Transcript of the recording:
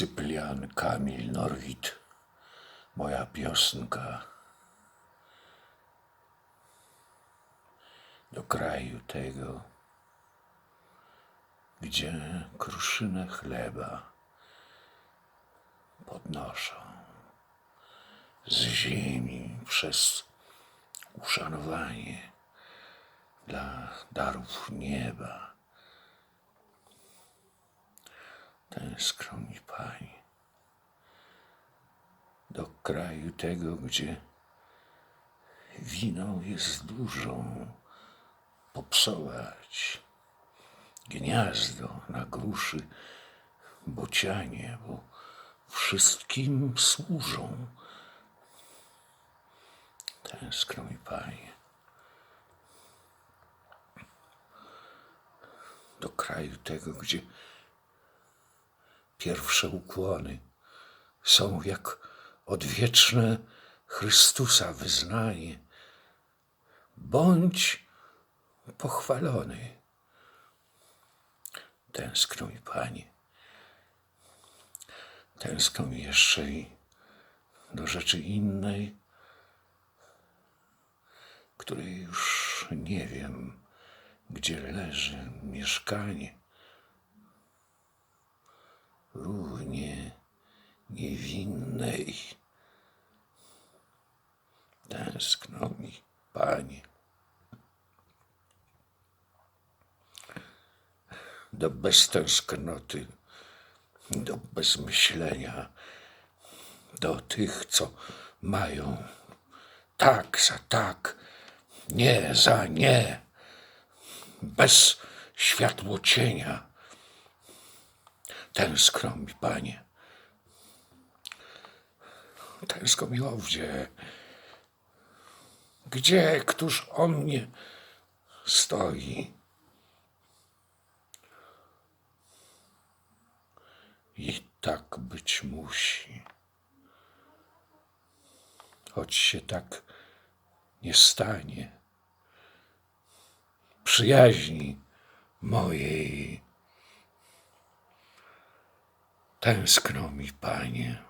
Cyprian Kamil Norwid, moja piosenka. Do kraju tego, gdzie kruszynę chleba podnoszą z ziemi przez uszanowanie dla darów nieba. Tęskno mi Pani do kraju tego, gdzie winą jest dużą popsować gniazdo na gruszy bocianie, bo wszystkim służą. Tęskno mi Panie do kraju tego, gdzie pierwsze ukłony są jak odwieczne Chrystusa wyznanie. Bądź pochwalony. Tęskno mi, Panie. Tęskno mi jeszcze i do rzeczy innej, której już nie wiem, gdzie leży mieszkanie. Niewinnej. Tęskno mi, Panie. Do beztęsknoty, do bezmyślenia, do tych, co mają tak za tak, nie za nie, bez światło cienia. Tęskno mi, Panie. Tęskno mi owdzie. Gdzie, któż o mnie stoi? I tak być musi. Choć się tak nie stanie. Przyjaźni mojej. Tęskno mi, Panie.